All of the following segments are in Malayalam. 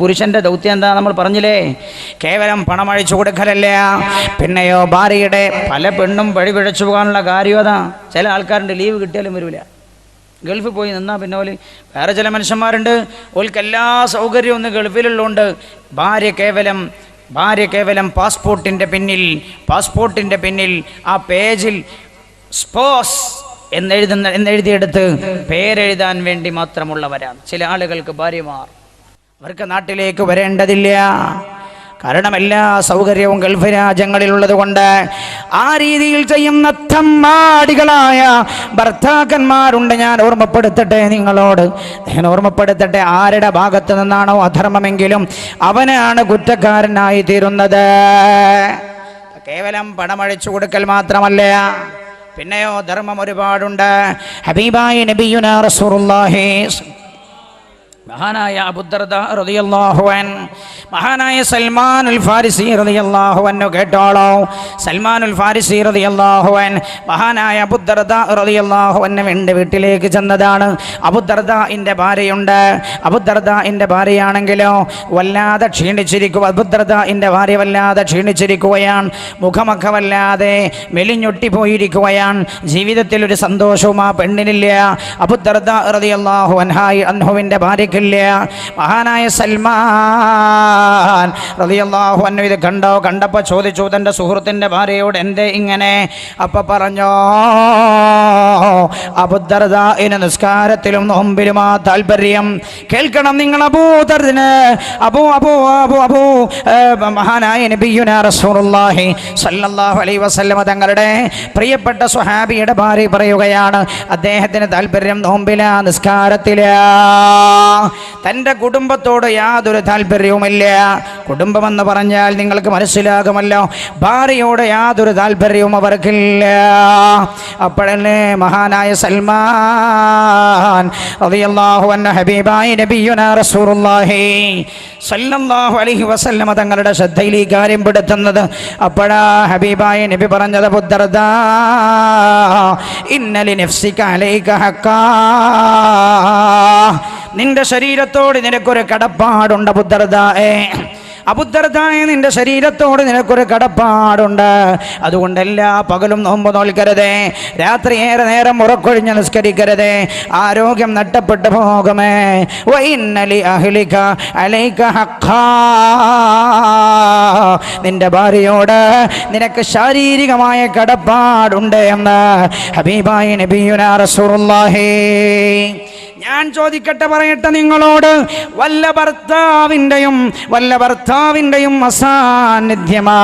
പുരുഷന്റെ ദൗത്യം എന്താ നമ്മൾ പറഞ്ഞില്ലേ? കേവലം പണം അഴിച്ചു കൊടുക്കലല്ല. പിന്നെയോ ഭാര്യയുടെ പല പെണ്ണും വഴി പിഴച്ചു പോകാനുള്ള കാര്യം അതാ. ചില ആൾക്കാരുടെ ലീവ് കിട്ടിയാലും വരില്ല ഗൾഫിൽ പോയി നിന്നാൽ പിന്നെ ഓൽ വേറെ ചില മനുഷ്യന്മാരുണ്ട്. ഓൽക്ക് എല്ലാ സൗകര്യവും ഒന്ന് ഗൾഫിലുള്ളതുകൊണ്ട് ഭാര്യ കേവലം ഭാര്യ കേവലം പാസ്പോർട്ടിന്റെ പിന്നിൽ പാസ്പോർട്ടിന്റെ പിന്നിൽ ആ പേജിൽ സ്പോസ് എന്നെഴുതുന്ന എന്നെഴുതിയെടുത്ത് പേരെഴുതാൻ വേണ്ടി മാത്രമുള്ളവരാണ്. ചില ആളുകൾക്ക് ഭാര്യമാർ. അവർക്ക് നാട്ടിലേക്ക് വരേണ്ടതില്ല. കാരണം എല്ലാ സൗകര്യവും ഗൾഫ് രാജ്യങ്ങളിലുള്ളത് കൊണ്ട് ആ രീതിയിൽ ചെയ്യുന്ന തമ്മാടികളായ ഭർത്താക്കന്മാരുണ്ട്. ഞാൻ ഓർമ്മപ്പെടുത്തട്ടെ നിങ്ങളോട്. ഞാൻ ഓർമ്മപ്പെടുത്തട്ടെ ആരുടെ ഭാഗത്ത് നിന്നാണോ അധർമ്മമെങ്കിലും അവനാണ് കുറ്റക്കാരനായി തീരുന്നത്. കേവലം പണമഴിച്ചു കൊടുക്കൽ മാത്രമല്ല പിന്നെയോ ധർമ്മം ഒരുപാടുണ്ട്. ഹബീബായി നബിയുന റസൂറുല്ലാഹി മഹാനായ അബുദർദ റളിയല്ലാഹു അൻ മഹാനായ സൽമാൻ ഉൽ ഫാരിസി റളിയല്ലാഹു കേട്ടോളോ. സൽമാൻ ഉൽ ഫാരിസി റളിയല്ലാഹു അൻ മഹാനായ അബുദർദ റളിയല്ലാഹു അൻഹു എന്റെ വീട്ടിലേക്ക് ചെന്നതാണ്. അബുദർദാഇന്റെ ഭാര്യയുണ്ട്. അബുദർദാഇന്റെ ഭാര്യയാണെങ്കിലോ വല്ലാതെ ക്ഷീണിച്ചിരിക്കുക അബുദർദാഇന്റെ ഭാര്യ വല്ലാതെ ക്ഷീണിച്ചിരിക്കുകയാണ്. മുഖമൊക്കെ വല്ലാതെ മെലിഞ്ഞൊട്ടി പോയിരിക്കുകയാണ് ജീവിതത്തിൽ ഒരു സന്തോഷവും ആ പെണ്ണിനില്ല. അബുദർദ റതിയല്ലാഹു അൻഹായി അൻഹുവിന്റെ ഭാര്യയ്ക്കില്ല മഹാനായ സൽമാൻ റതിയല്ലാഹു അൻഹു ഇത് കണ്ടോ? കണ്ടപ്പോൾ ചോദിച്ചു തന്റെ സുഹൃത്തിന്റെ ഭാര്യയോട് എന്തേ ഇങ്ങനെ? അപ്പം പറഞ്ഞോ അബുദർദാഇന് നിസ്കാരത്തിലും നോമ്പിലും ആ താല്പര്യം കേൾക്കണം നിങ്ങൾ അബൂദർദിന്. അബൂ അബൂ അബൂ അബൂ. മഹാനായ നബിയുന റസൂലുള്ളാഹി സല്ലല്ലാഹു അലൈഹി വസല്ലമ തങ്ങളുടെ പ്രിയപ്പെട്ട സ്വഹാബിയുടെ ഭാര്യ പറയുകയാണ് അദ്ദേഹത്തിന് താല്പര്യം നോമ്പില നിസ്കാരത്തില. തന്റെ കുടുംബത്തോട് യാതൊരു താല്പര്യവുമില്ല. കുടുംബമെന്ന് പറഞ്ഞാൽ നിങ്ങൾക്ക് മനസ്സിലാകുമല്ലോ ഭാര്യയോട് യാതൊരു താല്പര്യവും അവർക്കില്ല. അപ്പോഴല്ലേ മഹാനായ സൽമാൻ റളിയല്ലാഹു അൻഹു ഹബീബായ നബിയുനാ റസൂലുള്ളാഹി സല്ലല്ലാഹു അലൈഹി വസല്ലമ തങ്ങളുടെ ശ്രദ്ധയിൽ ഈ കാര്യം പെടുത്തുന്നത്. അപ്പോഴാ ഹബീബായ നബി പറഞ്ഞത് ബുദ്ധർദ ഇന്നലി നഫ്സിക അലൈക ഹക്കാ. നിന്റെ ശരീരത്തോട് നിനക്കൊരു കടപ്പാടുണ്ട് ബുദ്ധർദായേ അബുദ്ധർദായ നിന്റെ ശരീരത്തോട് നിനക്കൊരു കടപ്പാടുണ്ട്. അതുകൊണ്ട് എല്ലാ പകലും നോമ്പ് നോൽക്കരുതേ. രാത്രി ഏറെ നേരം ഉറക്കൊഴിഞ്ഞ് നിസ്കരിക്കരുതേ. ആരോഗ്യം നഷ്ടപ്പെട്ടു പോകുമേ. വൈന്നലി അഹ്ലിക അലൈക ഹഖാ. നിന്റെ ഭാര്യയോട് നിനക്ക് ശാരീരികമായ കടപ്പാടുണ്ട് എന്ന് ഹബീബായി നബിയുന റസൂലുള്ളാഹി. ഞാൻ ചോദിക്കട്ടെ പറയട്ടെ നിങ്ങളോട്. വല്ല ഭർത്താവിന്റെയും വല്ല ഭർത്താവിന്റെയും അസാന്നിധ്യമാ.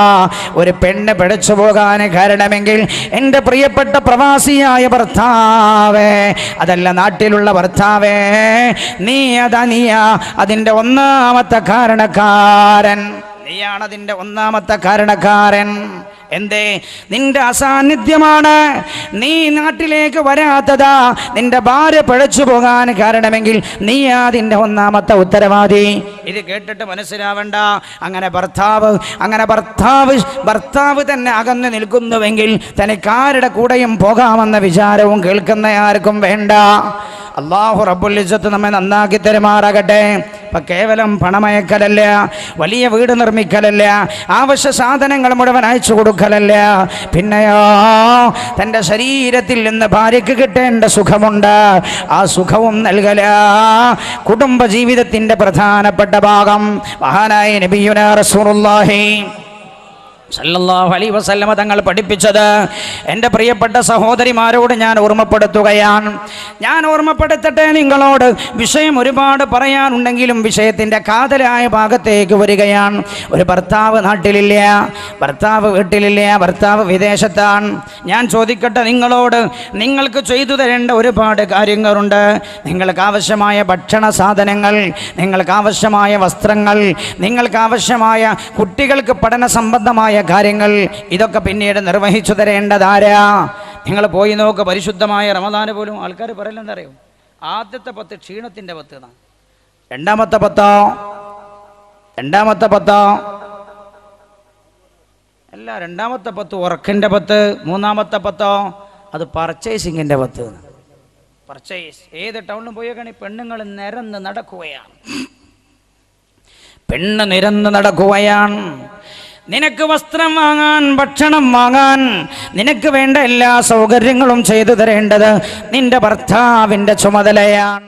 ഒരു പെണ്ണ് പിടിച്ചു പോകാൻ കാരണമെങ്കിൽ എന്റെ പ്രിയപ്പെട്ട പ്രവാസിയായ ഭർത്താവേ അതല്ല നാട്ടിലുള്ള ഭർത്താവേ നീ അതാ നീയാ അതിന്റെ ഒന്നാമത്തെ കാരണക്കാരൻ. നീയാണതിന്റെ ഒന്നാമത്തെ കാരണക്കാരൻ. എന്തേ? നിന്റെ അസാന്നിധ്യമാണ്. നീ നാട്ടിലേക്ക് വരാത്തതാ. നിന്റെ ഭാര്യ പിഴച്ചു പോകാൻ കാരണമെങ്കിൽ നീ അതിന്റെ ഒന്നാമത്തെ ഉത്തരവാദി. ഇത് കേട്ടിട്ട് മനസ്സിലാവണ്ട. അങ്ങനെ ഭർത്താവ് അങ്ങനെ ഭർത്താവ് ഭർത്താവ് തന്നെ അകന്നു നിൽക്കുന്നുവെങ്കിൽ തനിക്കാരുടെ കൂടെയും പോകാമെന്ന വിചാരവും കേൾക്കുന്ന ആർക്കും വേണ്ട അള്ളാഹു ഇജ്ജത്ത് നമ്മെ നന്നാക്കി തരുമാറാകട്ടെ. ഇപ്പൊ കേവലം പണമയക്കലല്ല വലിയ വീട് നിർമ്മിക്കലല്ല ആവശ്യ സാധനങ്ങൾ മുഴുവൻ അയച്ചു കൊടുക്കലല്ല. പിന്നെയോ തന്റെ ശരീരത്തിൽ നിന്ന് ഭാര്യയ്ക്ക് കിട്ടേണ്ട സുഖമുണ്ട്. ആ സുഖവും നൽകല. കുടുംബ ജീവിതത്തിന്റെ പ്രധാനപ്പെട്ട ഭാഗം മഹാനായ നബിയുന റസൂലുള്ളാഹി. സല്ലല്ലാഹു അലൈഹി വസല്ലമ തങ്ങൾ പഠിപ്പിച്ചത്. എന്റെ പ്രിയപ്പെട്ട സഹോദരിമാരോട് ഞാൻ ഓർമ്മപ്പെടുത്തുകയാണ്. ഞാൻ ഓർമ്മപ്പെടുത്തട്ടെ നിങ്ങളോട്. വിഷയം ഒരുപാട് പറയാനുണ്ടെങ്കിലും വിഷയത്തിന്റെ കാതലായ ഭാഗത്തേക്ക് വരികയാണ്. ഒരു ഭർത്താവ് നാട്ടിലില്ല ഭർത്താവ് വീട്ടിലില്ല ഭർത്താവ് വിദേശത്താണ്. ഞാൻ ചോദിക്കട്ടെ നിങ്ങളോട് നിങ്ങൾക്ക് ചെയ്തു തരേണ്ട ഒരുപാട് കാര്യങ്ങളുണ്ട്. നിങ്ങൾക്ക് ആവശ്യമായ ഭക്ഷണ സാധനങ്ങൾ നിങ്ങൾക്ക് ആവശ്യമായ വസ്ത്രങ്ങൾ നിങ്ങൾക്ക് ആവശ്യമായ കുട്ടികൾക്ക് പഠന സംബന്ധമായ കാര്യങ്ങൾ ഇതൊക്കെ പിന്നീട് നിർവഹിച്ചു തരേണ്ടതാരാ? നിങ്ങൾ പോയി നോക്ക് പരിശുദ്ധമായ റമദാന് പോലും ആൾക്കാർ പറയില്ലെന്ന് അറിയോ? ആദ്യത്തെ പത്ത് ക്ഷീണത്തിന്റെ പത്ത് എന്നാ. രണ്ടാമത്തെ പത്തോ? രണ്ടാമത്തെ പത്തോ? അല്ല രണ്ടാമത്തെ പത്ത് ഉറക്കിന്റെ പത്ത് മൂന്നാമത്തെ പത്തോ? അത് പർച്ചേസിങ്ങിന്റെ പത്ത് പർച്ചേസ് ഏത് ടൗണിലും പോയേക്കാണ് ഈ പെണ്ണുങ്ങൾ നിരന്ന് നടക്കുകയാണ്. പെണ്ണ് നിരന്ന് നടക്കുകയാണ്. നിനക്ക് വസ്ത്രം വാങ്ങാൻ ഭക്ഷണം വാങ്ങാൻ നിനക്ക് വേണ്ട എല്ലാ സൗകര്യങ്ങളും ചെയ്തു തരേണ്ടത് നിന്റെ ഭർത്താവിന്റെ ചുമതലയാണ്.